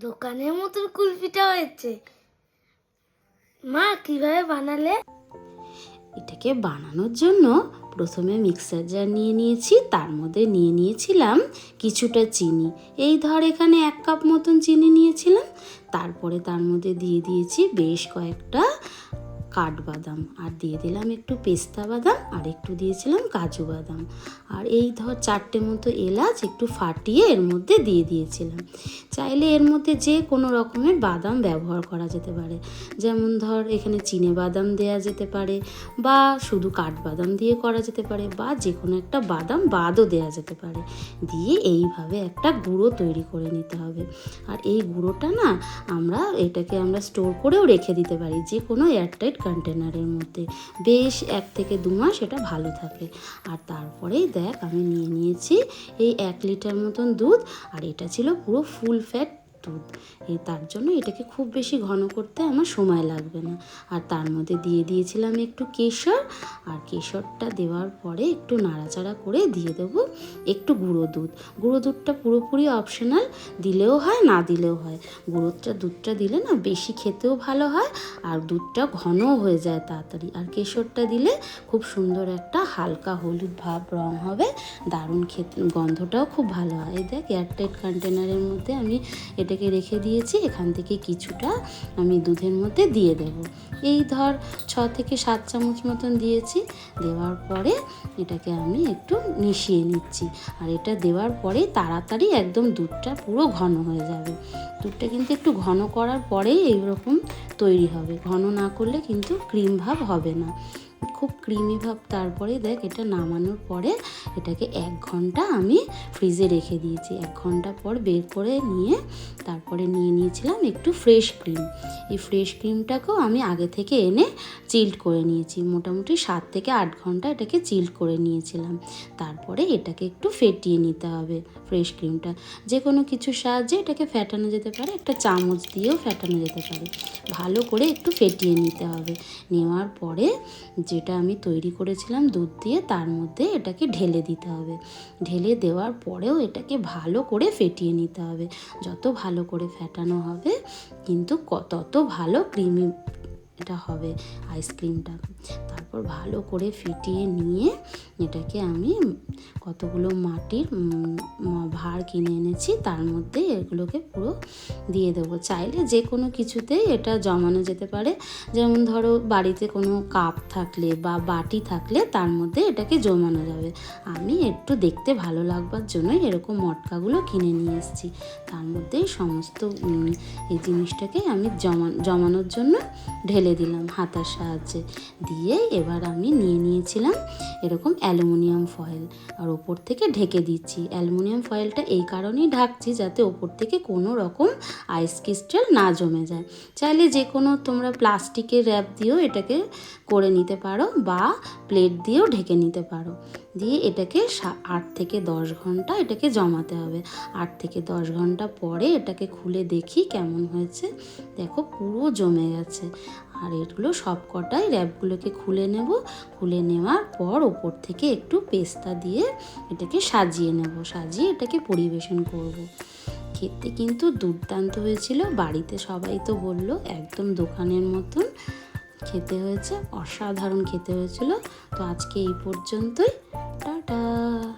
দোকানের মতন কুলফিটা হয়েছে। মা, কীভাবে বানালে? এটাকে বানানোর জন্য প্রথমে মিক্সার জার নিয়ে নিয়েছি, তার মধ্যে নিয়ে নিয়েছিলাম কিছুটা চিনি। এই ধর, এখানে এক কাপ মতন চিনি নিয়েছিলাম, তারপরে তার মধ্যে দিয়ে দিয়েছি বেশ কয়েকটা কাঠবাদাম। আর দিয়ে দিলাম একটু পেস্তা বাদাম, আর একটু দিয়েছিলাম কাজু বাদাম। আর এই ধর চারটে মতো এলাচ একটু ফাটিয়ে এর মধ্যে দিয়ে দিয়েছিলাম। চাইলে এর মধ্যে যে কোনো রকমের বাদাম ব্যবহার করা যেতে পারে। যেমন ধর এখানে চিনে বাদাম দেওয়া যেতে পারে, বা শুধু কাঠবাদাম দিয়ে করা যেতে পারে, বা যে কোনো একটা বাদাম বাদও দেওয়া যেতে পারে। দিয়ে এইভাবে একটা গুঁড়ো তৈরি করে নিতে হবে। আর এই গুঁড়োটা না আমরা এটাকে আমরা স্টোর করেও রেখে দিতে পারি। যে কোনো এয়ারটাইট কন্টেনারের মধ্যে। বেশ এক থেকে দু মাস এটা ভালো থাকে। আর তারপরেই দেখ আমি নিয়ে নিয়েছি এই এক লিটার মতন দুধ, আর এটা ছিল পুরো ফুল ফ্যাট দুধ এই তার জন্য এটাকে খুব বেশি ঘন করতে আমার সময় লাগবে না। আর তার মধ্যে দিয়ে দিয়েছিলাম একটু কেশর। আর কেশরটা দেওয়ার পরে একটু নাড়াচাড়া করে দিয়ে দেবো একটু গুঁড়ো দুধ। গুঁড়ো দুধটা পুরোপুরি অপশনাল দিলেও হয়, না দিলেও হয়। গুঁড়োটা, দুধটা দিলে না বেশি খেতেও ভালো হয় আর দুধটা ঘনও হয়ে যায় তাড়াতাড়ি। আর কেশরটা দিলে খুব সুন্দর একটা হালকা হলুদ ভাব, রং হবে। দারুণ খেতে, গন্ধটাও খুব ভালো হয়। এই দেখ এয়ারটাইট কন্টেনারের মধ্যে আমি এটাকে রেখে দিয়েছি, এখান থেকে কিছুটা আমি দুধের মধ্যে দিয়ে দেব। এই ধর ছ থেকে সাত চামচ মতন দিয়েছি, দেওয়ার পরে এটাকে আমি একটু মিশিয়ে নিচ্ছি। আর এটা দেওয়ার পরে তাড়াতাড়ি একদম দুধটা পুরো ঘন হয়ে যাবে। দুধটা কিন্তু একটু ঘন করার পরেই এইরকম তৈরি হবে। ঘন না করলে কিন্তু ক্রিম ভাব হবে না। খুব ক্রিমি ভাব তারপরে দেখ এটা নামানোর পরে এটাকে এক ঘণ্টা আমি ফ্রিজে রেখে দিয়েছি। এক ঘণ্টা পর বের করে নিয়ে তারপরে নিয়ে নিয়েছিলাম একটু ফ্রেশ ক্রিম এই ফ্রেশ ক্রিমটাকেও আমি আগে থেকে এনে চিল্ড করে নিয়েছি। মোটামুটি সাত থেকে আট ঘণ্টা এটাকে চিল্ড করে নিয়েছিলাম। তারপরে এটাকে একটু ফেটিয়ে নিতে হবে ফ্রেশ ক্রিমটা যে কোনো কিছুর সাহায্যে এটাকে ফেটানো যেতে পারে, একটা চামচ দিয়েও ফেটানো যেতে পারে। ভালো করে একটু ফেটিয়ে নিতে হবে। নেওয়ার পরে যেটা আমি তৈরি করেছিলাম দুধ দিয়ে, তার মধ্যে এটাকে ঢেলে দিতে হবে। ঢেলে দেওয়ার পরেও এটাকে ভালো করে ফেটিয়ে নিতে হবে। যত ভালো করে ফেটানো হবে, কিন্তু তত ভালো ক্রিমি, এটা হবে আইসক্রিমটা। তারপর ভালো করে ফিটিয়ে নিয়ে এটাকে আমি কতগুলো মাটির ভাঁড় কিনে এনেছি, তার মধ্যে এগুলোকে পুরো দিয়ে দেবো। চাইলে যে কোনো কিছুতেই এটা জমানো যেতে পারে। যেমন ধরো বাড়িতে কোনো কাপ থাকলে বা বাটি থাকলে তার মধ্যে এটাকে জমানো যাবে। আমি একটু দেখতে ভালো লাগবার জন্যই এরকম মটকাগুলো কিনে নিয়ে এসেছি। তার মধ্যেই সমস্ত এই জিনিসটাকে আমি জমা, জমানোর জন্য ঢেলে দিলাম হাতার সাহায্যে দিয়ে এবার আমি নিয়ে নিয়েছিলাম এরকম অ্যালুমিনিয়াম ফয়েল আর ওপর থেকে ঢেকে দিচ্ছি। অ্যালুমিনিয়াম ফয়েলটা এই কারণেই ঢাকছি যাতে ওপর থেকে কোনো রকম আইস ক্রিস্টাল না জমে যায়। চাইলে যে কোনো তোমরা প্লাস্টিকের র্যাপ দিয়েও এটাকে করে নিতে পারো বা প্লেট দিয়েও ঢেকে নিতে পারো। দিয়ে এটাকে আট থেকে দশ ঘণ্টা এটাকে জমাতে হবে। আট থেকে দশ ঘণ্টা পরে এটাকে খুলে দেখি কেমন হয়েছে। দেখো পুরো জমে গেছে। আর এগুলো সব কটাই র্যাপগুলোকে খুলে নেব। খুলে নেওয়ার পর ওপর থেকে একটু পেস্তা দিয়ে এটাকে সাজিয়ে নেব। সাজিয়ে এটাকে পরিবেশন করব। খেতে কিন্তু দুর্দান্ত হয়েছিল। বাড়িতে সবাই তো বলল, একদম দোকানের মতন খেতে হয়েছে। অসাধারণ খেতে হয়েছিল। তো আজকে এই পর্যন্তই। টাটা!